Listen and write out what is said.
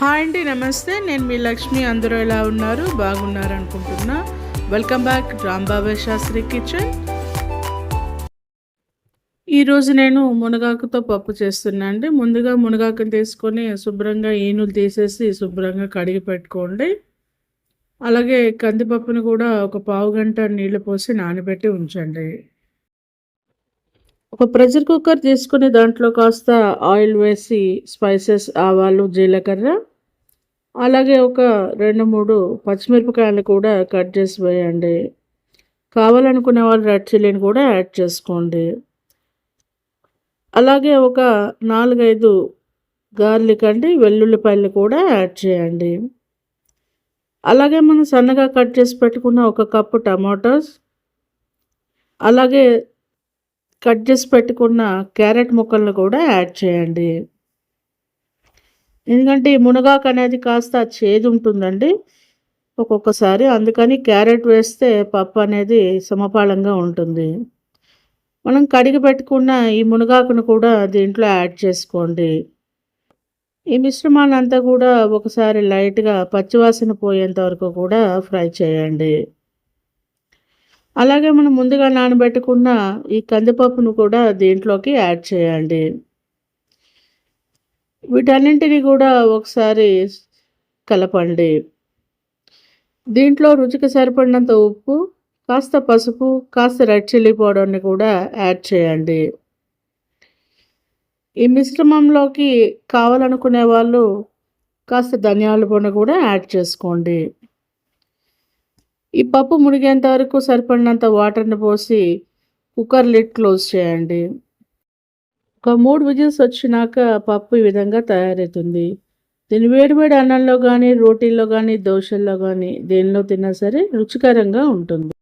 Hi అండి నమస్తే. నేను మీ లక్ష్మి. అందరూ ఎలా ఉన్నారు? బాగున్నారు అనుకుంటున్నా. Welcome back Rambaba Shastri kitchen. ఈరోజు నేను మునగాకుతో పప్పు చేస్తున్నా అండి. ముందుగా మునగాకును తీసుకొని శుభ్రంగా ఈనులు తీసేసి శుభ్రంగా కడిగి పెట్టుకోండి. అలాగే కందిపప్పును కూడా ఒక పావు గంట నీళ్ళు పోసి నానబెట్టి ఉంచండి. ఒక ప్రెషర్ కుక్కర్ తీసుకుని దాంట్లో కాస్త ఆయిల్ వేసి స్పైసెస్ ఆవాలు జీలకర్ర అలాగే ఒక రెండు మూడు పచ్చిమిరపకాయలు కూడా కట్ చేసి వేయండి. కావాలనుకునే వాళ్ళు రెడ్ చిల్లీని కూడా యాడ్ చేసుకోండి. అలాగే ఒక నాలుగైదు గార్లిక్ అండి వెల్లుల్లిపాయలు కూడా యాడ్ చేయండి. అలాగే మనం సన్నగా కట్ చేసి పెట్టుకున్న ఒక కప్పు టమాటోస్ అలాగే కట్ చేసి పెట్టుకున్న క్యారెట్ ముక్కలను కూడా యాడ్ చేయండి. ఎందుకంటే ఈ మునగాకు అనేది కాస్త చేదు ఉంటుందండి. ఒక్కొక్కసారి అందుకని క్యారెట్ వేస్తే పప్పు అనేది సమపాళంగా ఉంటుంది. మనం కడిగి పెట్టుకున్న ఈ మునగాకును కూడా దీంట్లో యాడ్ చేసుకోండి. ఈ మిశ్రమాన్ని అంతా కూడా ఒకసారి లైట్గా పచ్చివాసన పోయేంత వరకు కూడా ఫ్రై చేయండి. అలాగే మనం ముందుగా నానబెట్టుకున్న ఈ కందిపప్పును కూడా దీంట్లోకి యాడ్ చేయండి. వీటన్నింటినీ కూడా ఒకసారి కలపండి. దీంట్లో రుచికి సరిపడినంత ఉప్పు కాస్త పసుపు కాస్త రెడ్ చిల్లీ పౌడర్ని కూడా యాడ్ చేయండి. ఈ మిశ్రమంలోకి కావాలనుకునే వాళ్ళు కాస్త ధనియాల పొడి కూడా యాడ్ చేసుకోండి. ఈ పప్పు మునిగేంత వరకు సరిపడినంత వాటర్ని పోసి కుక్కర్ లిడ్ క్లోజ్ చేయండి. ఒక మూడు విజిల్స్ వచ్చినాక పప్పు ఈ విధంగా తయారవుతుంది. దీన్ని వేడివేడి అన్నంలో కానీ రోటీల్లో కానీ దోశల్లో కానీ దేనిలో తిన్నా సరే రుచికరంగా ఉంటుంది.